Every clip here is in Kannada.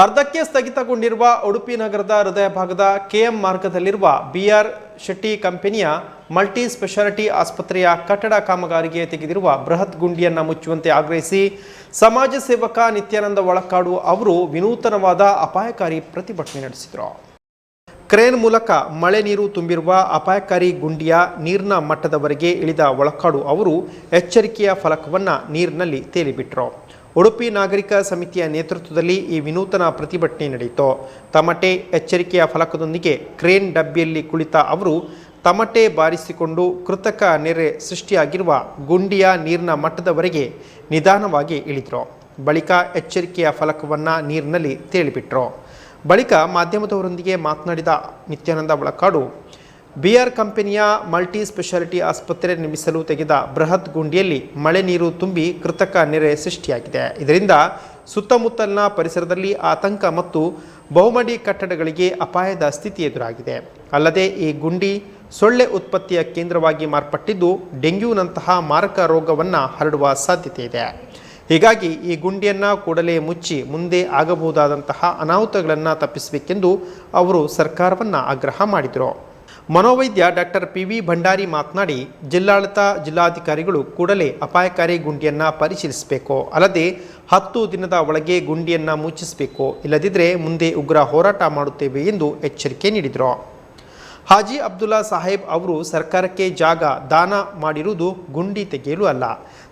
ಅರ್ಧಕ್ಕೆ ಸ್ಥಗಿತಗೊಂಡಿರುವ ಉಡುಪಿ ನಗರದ ಹೃದಯ ಭಾಗದ ಕೆಎಂ ಮಾರ್ಗದಲ್ಲಿರುವ ಬಿಆರ್ ಶೆಟ್ಟಿ ಕಂಪನಿಯ ಮಲ್ಟಿ ಸ್ಪೆಷಾಲಿಟಿ ಆಸ್ಪತ್ರೆಯ ಕಟ್ಟಡ ಕಾಮಗಾರಿಗೆ ತೆಗೆದಿರುವ ಬೃಹತ್ ಗುಂಡಿಯನ್ನು ಮುಚ್ಚುವಂತೆ ಆಗ್ರಹಿಸಿ ಸಮಾಜ ಸೇವಕ ನಿತ್ಯಾನಂದ ಒಳಕಾಡು ಅವರು ವಿನೂತನವಾದ ಅಪಾಯಕಾರಿ ಪ್ರತಿಭಟನೆ ನಡೆಸಿದರು. ಕ್ರೇನ್ ಮೂಲಕ ಮಳೆ ನೀರು ತುಂಬಿರುವ ಅಪಾಯಕಾರಿ ಗುಂಡಿಯ ನೀರಿನ ಮಟ್ಟದವರೆಗೆ ಇಳಿದ ಒಳಕಾಡು ಅವರು ಎಚ್ಚರಿಕೆಯ ಫಲಕವನ್ನು ನೀರಿನಲ್ಲಿ ತೇಲಿಬಿಟ್ರು. ಉಡುಪಿ ನಾಗರಿಕ ಸಮಿತಿಯ ನೇತೃತ್ವದಲ್ಲಿ ಈ ವಿನೂತನ ಪ್ರತಿಭಟನೆ ನಡೆಯಿತು. ತಮಟೆ ಎಚ್ಚರಿಕೆಯ ಫಲಕದೊಂದಿಗೆ ಕ್ರೇನ್ ಡಬ್ಬಿಯಲ್ಲಿ ಕುಳಿತ ಅವರು ತಮಟೆ ಬಾರಿಸಿಕೊಂಡು ಕೃತಕ ನೆರೆ ಸೃಷ್ಟಿಯಾಗಿರುವ ಗುಂಡಿಯ ನೀರಿನ ಮಟ್ಟದವರೆಗೆ ನಿಧಾನವಾಗಿ ಇಳಿದರು. ಬಳಿಕ ಎಚ್ಚರಿಕೆಯ ಫಲಕವನ್ನು ನೀರಿನಲ್ಲಿ ತೇಲಿಬಿಟ್ರು. ಬಳಿಕ ಮಾಧ್ಯಮದವರೊಂದಿಗೆ ಮಾತನಾಡಿದ ನಿತ್ಯಾನಂದ ಬಳಕಾಡು ಬಿಆರ್ ಕಂಪನಿಯ ಮಲ್ಟಿ ಸ್ಪೆಷಾಲಿಟಿ ಆಸ್ಪತ್ರೆ ನಿರ್ಮಿಸಲು ತೆಗೆದ ಬೃಹತ್ ಗುಂಡಿಯಲ್ಲಿ ಮಳೆ ನೀರು ತುಂಬಿ ಕೃತಕ ನೆರೆ ಸೃಷ್ಟಿಯಾಗಿದೆ. ಇದರಿಂದ ಸುತ್ತಮುತ್ತಲಿನ ಪರಿಸರದಲ್ಲಿ ಆತಂಕ ಮತ್ತು ಬಹುಮಡಿ ಕಟ್ಟಡಗಳಿಗೆ ಅಪಾಯದ ಸ್ಥಿತಿ ಎದುರಾಗಿದೆ. ಅಲ್ಲದೆ ಈ ಗುಂಡಿ ಸೊಳ್ಳೆ ಉತ್ಪತ್ತಿಯ ಕೇಂದ್ರವಾಗಿ ಮಾರ್ಪಟ್ಟಿದ್ದು ಡೆಂಗ್ಯೂನಂತಹ ಮಾರಕ ರೋಗವನ್ನು ಹರಡುವ ಸಾಧ್ಯತೆ ಇದೆ. ಹೀಗಾಗಿ ಈ ಗುಂಡಿಯನ್ನು ಕೂಡಲೇ ಮುಚ್ಚಿ ಮುಂದೆ ಆಗಬಹುದಾದಂತಹ ಅನಾಹುತಗಳನ್ನು ತಪ್ಪಿಸಬೇಕೆಂದು ಅವರು ಸರ್ಕಾರವನ್ನು ಆಗ್ರಹ ಮಾಡಿದರು. ಮನೋವೈದ್ಯ ಡಾಕ್ಟರ್ ಪಿ ವಿ ಭಂಡಾರಿ ಮಾತನಾಡಿ, ಜಿಲ್ಲಾಡಳಿತ ಜಿಲ್ಲಾಧಿಕಾರಿಗಳು ಕೂಡಲೇ ಅಪಾಯಕಾರಿ ಗುಂಡಿಯನ್ನು ಪರಿಶೀಲಿಸಬೇಕು. ಅಲ್ಲದೆ, ಹತ್ತು ದಿನದ ಒಳಗೆ ಗುಂಡಿಯನ್ನು ಮುಚ್ಚಿಸಬೇಕು. ಇಲ್ಲದಿದ್ದರೆ ಮುಂದೆ ಉಗ್ರ ಹೋರಾಟ ಮಾಡುತ್ತೇವೆ ಎಂದು ಎಚ್ಚರಿಕೆ ನೀಡಿದರು. ಹಾಜಿ ಅಬ್ದುಲ್ಲಾ ಸಾಹೇಬ್ ಅವರು ಸರ್ಕಾರಕ್ಕೆ ಜಾಗ ದಾನ ಮಾಡಿರುವುದು ಗುಂಡಿ ತೆಗೆಯಲು ಅಲ್ಲ.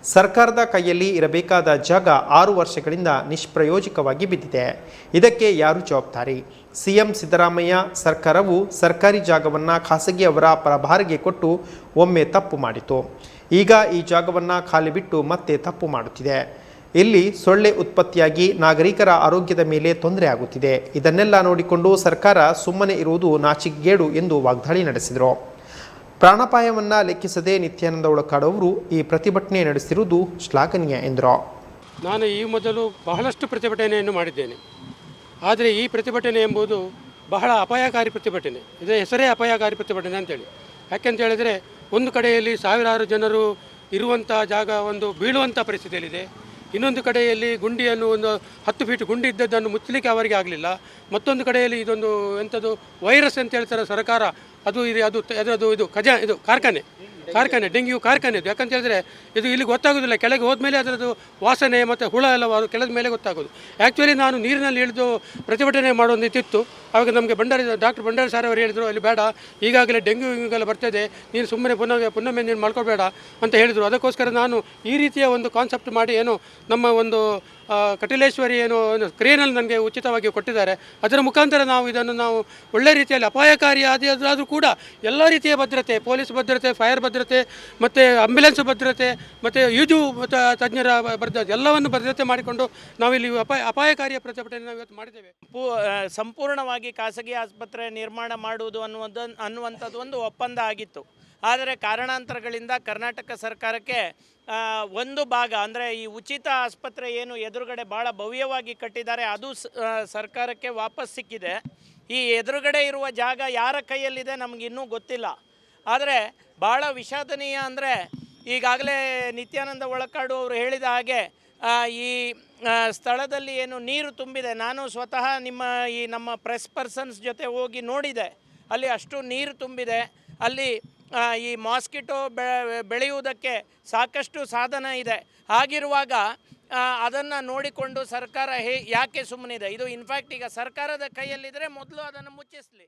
ಸರ್ಕಾರದ ಕೈಯಲ್ಲಿ ಇರಬೇಕಾದ ಜಾಗ ಆರು ವರ್ಷಗಳಿಂದ ನಿಷ್ಪ್ರಯೋಜಕವಾಗಿ ಬಿದ್ದಿದೆ. ಇದಕ್ಕೆ ಯಾರು ಜವಾಬ್ದಾರಿ? ಸಿಎಂ ಸಿದ್ದರಾಮಯ್ಯ ಸರ್ಕಾರವು ಸರ್ಕಾರಿ ಜಾಗವನ್ನು ಖಾಸಗಿಯವರ ಪರಭಾರಿಗೆ ಕೊಟ್ಟು ಒಮ್ಮೆ ತಪ್ಪು ಮಾಡಿತು. ಈಗ ಈ ಜಾಗವನ್ನು ಖಾಲಿ ಬಿಟ್ಟು ಮತ್ತೆ ತಪ್ಪು ಮಾಡುತ್ತಿದೆ. ಇಲ್ಲಿ ಸೊಳ್ಳೆ ಉತ್ಪತ್ತಿಯಾಗಿ ನಾಗರಿಕರ ಆರೋಗ್ಯದ ಮೇಲೆ ತೊಂದರೆ ಆಗುತ್ತಿದೆ. ಇದನ್ನೆಲ್ಲ ನೋಡಿಕೊಂಡು ಸರ್ಕಾರ ಸುಮ್ಮನೆ ಇರುವುದು ನಾಚಿಕೆಗೇಡು ಎಂದು ವಾಗ್ದಾಳಿ ನಡೆಸಿದರು. ಪ್ರಾಣಾಪಾಯವನ್ನು ಲೆಕ್ಕಿಸದೆ ನಿತ್ಯಾನಂದ ಒಳಕಾಡವರು ಈ ಪ್ರತಿಭಟನೆ ನಡೆಸಿರುವುದು ಶ್ಲಾಘನೀಯ ಎಂದರು. ನಾನು ಈ ಮೊದಲು ಬಹಳಷ್ಟು ಪ್ರತಿಭಟನೆಯನ್ನು ಮಾಡಿದ್ದೇನೆ. ಆದರೆ ಈ ಪ್ರತಿಭಟನೆ ಎಂಬುದು ಬಹಳ ಅಪಾಯಕಾರಿ ಪ್ರತಿಭಟನೆ. ಇದರ ಹೆಸರೇ ಅಪಾಯಕಾರಿ ಪ್ರತಿಭಟನೆ ಅಂತೇಳಿ. ಯಾಕೆಂತ ಹೇಳಿದರೆ, ಒಂದು ಕಡೆಯಲ್ಲಿ ಸಾವಿರಾರು ಜನರು ಇರುವಂಥ ಜಾಗ ಒಂದು ಬೀಳುವಂಥ ಪರಿಸ್ಥಿತಿಯಲ್ಲಿದೆ. ಇನ್ನೊಂದು ಕಡೆಯಲ್ಲಿ ಗುಂಡಿಯನ್ನು ಒಂದು ಹತ್ತು ಫೀಟ್ ಗುಂಡಿ ಇದ್ದದ್ದನ್ನು ಮುಚ್ಚಲಿಕ್ಕೆ ಅವರಿಗೆ ಆಗಲಿಲ್ಲ. ಮತ್ತೊಂದು ಕಡೆಯಲ್ಲಿ ಇದೊಂದು ಎಂಥದ್ದು ವೈರಸ್ ಅಂತ ಹೇಳ್ತಾರೆ ಸರ್ಕಾರ. ಅದು ಇದು, ಅದು, ಅದರದ್ದು ಇದು ಖಜಾ ಇದು ಕಾರ್ಖಾನೆ. ಕಾರ್ಖಾನೆ, ಡೆಂಗ್ಯೂ ಕಾರ್ಖಾನೆ ಇದು. ಯಾಕಂತ ಹೇಳಿದ್ರೆ ಇದು ಇಲ್ಲಿ ಗೊತ್ತಾಗೋದಿಲ್ಲ. ಕೆಳಗೆ ಹೋದ್ಮೇಲೆ ಅದರದ್ದು ವಾಸನೆ ಮತ್ತು ಹುಳ ಎಲ್ಲ ಕೆಳದ ಮೇಲೆ ಗೊತ್ತಾಗೋದು. ಆ್ಯಕ್ಚುಲಿ ನಾನು ನೀರಿನಲ್ಲಿ ಇಳಿದು ಪ್ರತಿಭಟನೆ ಮಾಡೋದಿತ್ತಿತ್ತು ಆವಾಗ ನಮಗೆ ಭಂಡಾರಿ, ಡಾಕ್ಟರ್ ಭಂಡಾರಿ ಸರ್ ಅವರು ಹೇಳಿದರು, ಅಲ್ಲಿ ಬೇಡ, ಈಗಾಗಲೇ ಡೆಂಗ್ಯೂ ಹಿಂಗೆಲ್ಲ ಬರ್ತದೆ. ನೀನು ಸುಮ್ಮನೆ ಪುನಃ ಪುನಃ ನೀನು ಮಾಡ್ಕೋಬೇಡ ಅಂತ ಹೇಳಿದರು. ಅದಕ್ಕೋಸ್ಕರ ನಾನು ಈ ರೀತಿಯ ಒಂದು ಕಾನ್ಸೆಪ್ಟ್ ಮಾಡಿ ಏನು ನಮ್ಮ ಒಂದು ಕಟಿಲೇಶ್ವರಿ ಏನು ಕ್ರೇನಲ್ಲಿ ನನಗೆ ಉಚಿತವಾಗಿ ಕೊಟ್ಟಿದ್ದಾರೆ. ಅದರ ಮುಖಾಂತರ ನಾವು ಇದನ್ನು ನಾವು ಒಳ್ಳೆ ರೀತಿಯಲ್ಲಿ ಅಪಾಯಕಾರಿ ಆದರೂ ಕೂಡ ಎಲ್ಲ ರೀತಿಯ ಭದ್ರತೆ, ಪೊಲೀಸ್ ಭದ್ರತೆ, ಫೈರ್ ಭದ್ರತೆ, ಮತ್ತು ಆಂಬ್ಯುಲೆನ್ಸ್ ಭದ್ರತೆ, ಮತ್ತು ಈಜು ತಜ್ಞರ ಭದ್ರತೆ, ಎಲ್ಲವನ್ನು ಭದ್ರತೆ ಮಾಡಿಕೊಂಡು ನಾವಿಲ್ಲಿ ಅಪಾಯ ಅಪಾಯಕಾರಿಯ ಪ್ರತಿಭಟನೆ ನಾವು ಇವತ್ತು ಮಾಡಿದ್ದೇವೆ. ಪೂ- ಸಂಪೂರ್ಣವಾಗಿ ಖಾಸಗಿ ಆಸ್ಪತ್ರೆ ನಿರ್ಮಾಣ ಮಾಡುವುದು ಅನ್ನುವುದು, ಅನ್ನುವಂಥದ್ದು ಒಂದು ಒಪ್ಪಂದ ಆಗಿತ್ತು. ಆದರೆ ಕಾರಣಾಂತರಗಳಿಂದ ಕರ್ನಾಟಕ ಸರ್ಕಾರಕ್ಕೆ ಒಂದು ಭಾಗ, ಅಂದರೆ ಈ ಉಚಿತ ಆಸ್ಪತ್ರೆ ಏನು ಎದುರುಗಡೆ ಭಾಳ ಭವ್ಯವಾಗಿ ಕಟ್ಟಿದ್ದಾರೆ, ಅದು ಸರ್ಕಾರಕ್ಕೆ ವಾಪಸ್ ಸಿಕ್ಕಿದೆ. ಈ ಎದುರುಗಡೆ ಇರುವ ಜಾಗ ಯಾರ ಕೈಯಲ್ಲಿದೆ ನಮ್ಗೆ ಇನ್ನೂ ಗೊತ್ತಿಲ್ಲ. ಆದರೆ ಭಾಳ ವಿಷಾದನೀಯ ಅಂದರೆ ಈಗಾಗಲೇ ನಿತ್ಯಾನಂದ ಒಳಕಾಡು ಅವರು ಹೇಳಿದ ಹಾಗೆ ಈ ಸ್ಥಳದಲ್ಲಿ ಏನು ನೀರು ತುಂಬಿದೆ. ನಾನು ಸ್ವತಃ ನಿಮ್ಮ ಈ ನಮ್ಮ ಪ್ರೆಸ್ ಪರ್ಸನ್ಸ್ ಜೊತೆ ಹೋಗಿ ನೋಡಿದೆ. ಅಲ್ಲಿ ಅಷ್ಟು ನೀರು ತುಂಬಿದೆ. ಅಲ್ಲಿ ಈ ಮಾಸ್ಕಿಟೋ ಬೆಳೆಯುವುದಕ್ಕೆ ಸಾಕಷ್ಟು ಸಾಧನ ಇದೆ. ಹಾಗಿರುವಾಗ ಅದನ್ನು ನೋಡಿಕೊಂಡು ಸರ್ಕಾರ ಹೇ ಯಾಕೆ ಸುಮ್ಮನಿದೆ ಇದು ಇನ್ಫ್ಯಾಕ್ಟ್ ಈಗ ಸರ್ಕಾರದ ಕೈಯಲ್ಲಿದ್ದರೆ ಮೊದಲು ಅದನ್ನು ಮುಚ್ಚಿಸಲಿ.